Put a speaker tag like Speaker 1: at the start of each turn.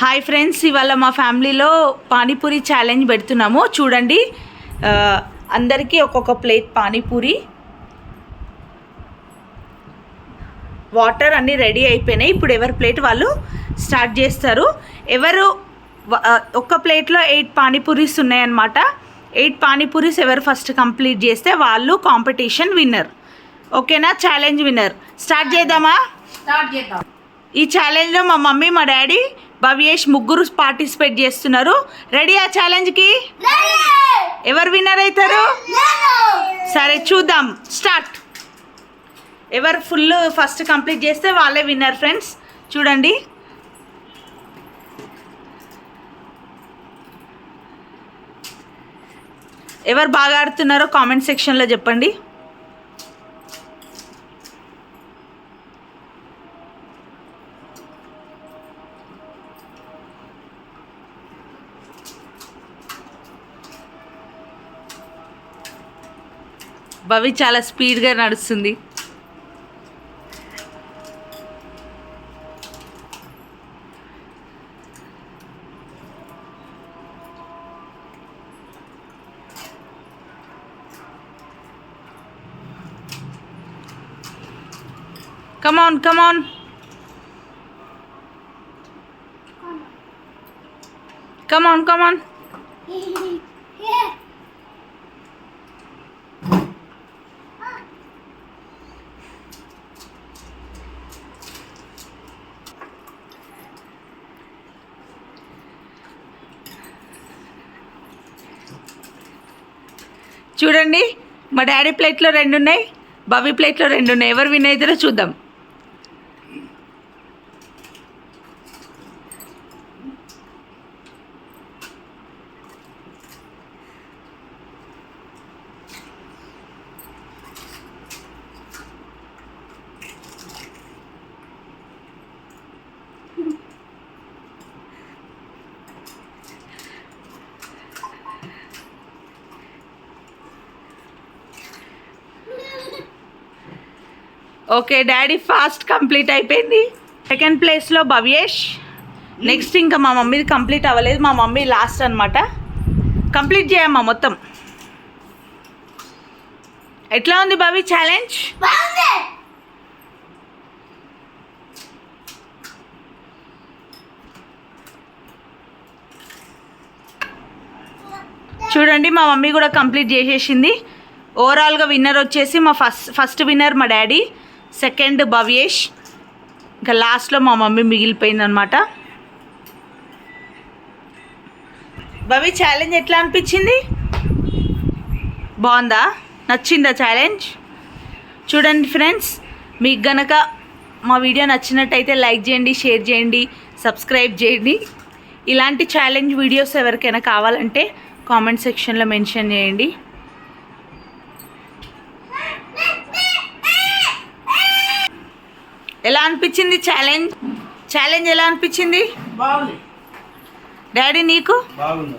Speaker 1: Hi friends ఇవాళ మా ఫ్యామిలీలో పానీపూరి ఛాలెంజ్ పెడుతున్నాము. చూడండి అందరికీ ఒక్కొక్క ప్లేట్ పానీపూరి. వాటర్ అన్నీ రెడీ అయిపోయినాయి. ఇప్పుడు ఎవరి ప్లేట్ వాళ్ళు స్టార్ట్ చేస్తారు. ఎవరు ఒక్క ప్లేట్లో ఎయిట్ పానీపూరీస్ ఉన్నాయన్నమాట. ఎయిట్ పానీపూరీస్ ఎవరు ఫస్ట్ కంప్లీట్ చేస్తే వాళ్ళు కాంపిటీషన్ విన్నర్ ఓకేనా ఛాలెంజ్ విన్నర్ స్టార్ట్ చేద్దామా?
Speaker 2: స్టార్ట్ చేద్దాం.
Speaker 1: ఈ ఛాలెంజ్లో మా మమ్మీ మా డాడీ భవ్యేష్ ముగ్గురు పార్టిసిపేట్ చేస్తున్నారు. రెడీ ఆ ఛాలెంజ్కి ఎవరు విన్నర్ అవుతారు? సరే చూద్దాం. స్టార్ట్ ఎవరు ఫుల్ ఫస్ట్ కంప్లీట్ చేస్తే వాళ్ళే విన్నర్ ఫ్రెండ్స్ చూడండి. ఎవరు బాగా ఆడుతున్నారో కామెంట్ సెక్షన్లో చెప్పండి. భవి చాలా స్పీడ్గా నడుస్తుంది. కమాన్ కమాన్ కమాన్ కమాన్ చూడండి మా డాడీ ప్లేట్లో రెండు ఉన్నాయి బవి ప్లేట్లో రెండు ఉన్నాయి ఎవరు విన్ అవుతారో చూద్దాం. ఓకే డాడీ ఫాస్ట్ కంప్లీట్ అయిపోయింది. సెకండ్ ప్లేస్లో భవ్యేష్. నెక్స్ట్ ఇంకా మా మమ్మీది కంప్లీట్ అవ్వలేదు మా మమ్మీ లాస్ట్ అనమాట కంప్లీట్ చేయమ్మా మొత్తం. ఎట్లా ఉంది భవి ఛాలెంజ్ చూడండి మా మమ్మీ కూడా కంప్లీట్ చేసేసింది. ఓవరాల్గా విన్నర్ వచ్చేసి మా ఫస్ట్ ఫస్ట్ విన్నర్ మా డాడీ. సెకండ్ భవ్యేష్ ఇంకా లాస్ట్లో మా మమ్మీ మిగిలిపోయిందనమాట భవి ఛాలెంజ్ ఎట్లా అనిపించింది? బాగుందా? నచ్చిందా ఛాలెంజ్ చూడండి ఫ్రెండ్స్ మీకు గనక మా వీడియో నచ్చినట్టయితే లైక్ చేయండి షేర్ చేయండి సబ్స్క్రైబ్ చేయండి. ఇలాంటి ఛాలెంజ్ వీడియోస్ ఎవరికైనా కావాలంటే కామెంట్ సెక్షన్లో మెన్షన్ చేయండి. ఎలా అనిపించింది ఛాలెంజ్ ఛాలెంజ్ ఎలా అనిపించింది?
Speaker 2: బాగుంది.
Speaker 1: డాడీ నీకు?
Speaker 3: బాగుంది.